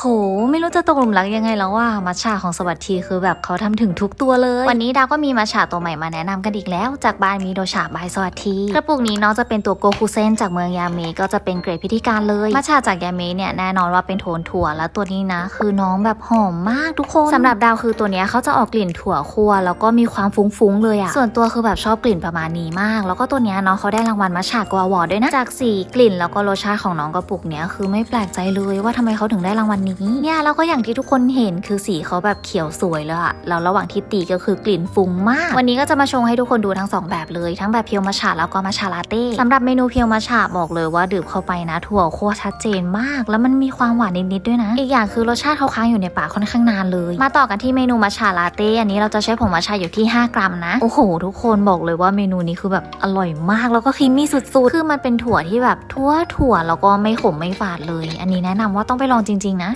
โห ไม่รู้จะตกหลุมรักยังไงแล้วว่ามัชชาของสวัสดีคือแบบเขาทำถึงทุกตัวเลย วันนี้ดาวก็มีมัชชาตัวใหม่มาแนะนำกันอีกแล้ว จากบ้านมีโดชาบายสวัสดีกระปุกนี้น้องจะเป็นตัวโกคุเซนจากเมืองยาเมก็จะเป็นเกรดพิธีการเลยมัชชาจากยาเมเนี่ยแน่นอนว่าเป็นโทนถั่วแล้วตัวนี้นะ คือน้องแบบหอมมากทุกคนสำหรับดาวคือตัวนี้เขาจะออกกลิ่นถั่วคั่วแล้วก็มีความฟุ้งๆเลยอะส่วนตัวคือแบบชอบกลิ่นประมาณนี้มาก แล้วก็ตัวนี้น้องเขาได้รางวัลมัชชากวาวอร์ด้วยนะจากสีกลิ่นแล้วก็รสชาติของน้องกระปุกเนี้ยคือไม่แปลกใจเลยว่าทำไมเขาถึงได้รางวัลนี้เนี่ยแล้วก็อย่างที่ทุกคนเห็นคือสีเขาแบบเขียวสวยเลยอะแล้วระหว่างที่ตีก็คือกลิ่นฟุ้งมาก วันนี้ก็จะมาชงให้ทุกคนดูทั้งสองแบบเลย ทั้งแบบเพียวมัชาแล้วก็มัชาลาเต้สำหรับเมนูเพียวมัชาบอกเลยว่าดื่มเข้าไปนะถั่วคั่วชัดเจนมาก แล้วมันมีความหวานนิดๆด้วยนะ อีกอย่างคือรสชาติเขาค้างอยู่ในปากค่อนข้างนานเลย มาต่อกันที่เมนูมัชาลาเต้อันนี้เราจะใช้ผงมัชาอยู่ที่ 5 กรัมนะโอ้โห ทุกคนบอกเลยว่าเมนูนี้คือแบบอร่อยมากแล้วก็ครีมมี่สุดๆคือมันเป็นถั่วที่แบบทั่วถั่วแล้วก็ไม่ขมไม่ฝาดเลย อันนี้แนะนำว่าต้องไปลองจริงๆนะ